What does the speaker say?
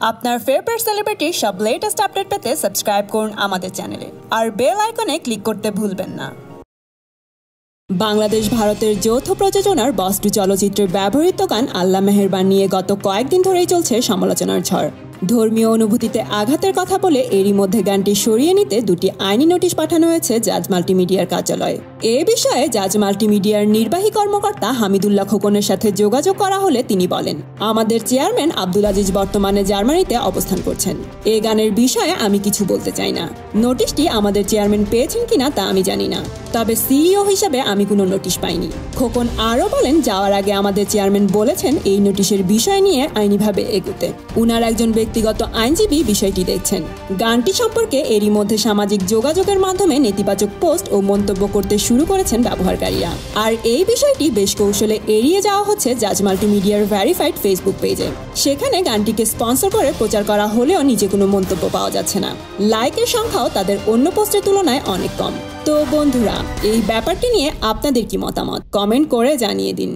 আপনার ফেভারিট সেলিব্রিটির সব latest update পেতে সাবস্ক্রাইব করুন আমাদের চ্যানেলে আর বেল আইকনে ক্লিক করতে ভুলবেন না। বাংলাদেশ ভারতের যৌথ প্রযোজনার বস্তু চলচ্চিত্রের ব্যবহৃত গান আল্লাহ মেহেরবান নিয়ে গত কয়েকদিন ধরেই চলছে সমালোচনার ঝড়। ধর্মীয় অনুভূতিতে আঘাতের কথা বলে এরই মধ্যে গানটি সরিয়ে নিতে দুটি আইনি নোটিশ পাঠানো হয়েছে জাজ মাল্টিমিডিয়ার কার্যালয়ে। এ বিষয়ে জাজ মাল্টিমিডিয়ার নির্বাহী কর্মকর্তা হামিদুল্লাহ খোকনের সাথে যোগাযোগ করা হলে তিনি বলেন, আমাদের চেয়ারম্যান আব্দুল আজিজ বর্তমানে জার্মানিতে অবস্থান করছেন। এ গানের বিষয়ে আমি কিছু বলতে চাই না। নোটিশটি আমাদের চেয়ারম্যান পেয়েছেন কিনা তা আমি জানি না। তবে সিইও হিসাবে আমি কোনো নোটিশ পাইনি। খোকন আরও বলেন, যাওয়ার আগে আমাদের চেয়ারম্যান বলেছেন এই নোটিশের বিষয় নিয়ে আইনিভাবে এগুতে। উনার একজন ব্যক্তিগত আইনজীবী বিষয়টি দেখছেন। গানটি সম্পর্কে এরই মধ্যে সামাজিক যোগাযোগের মাধ্যমে নেতিবাচক পোস্ট ও মন্তব্য করতে শুরু করেছেন ব্যবহারকারীরা। আর এই বিষয়টি বেশ কৌশলে এড়িয়ে যাওয়া হচ্ছে জাজ মাল্টিমিডিয়ার ভ্যারিফাইড ফেসবুক পেজে। সেখানে গানটিকে স্পন্সর করে প্রচার করা হলেও নিজে কোনো মন্তব্য পাওয়া যাচ্ছে না। লাইকের সংখ্যাও তাদের অন্য পোস্টের তুলনায় অনেক কম। তো বন্ধুরা, এই ব্যাপারটি নিয়ে আপনাদের কি মতামত? কমেন্ট করে জানিয়ে দিন।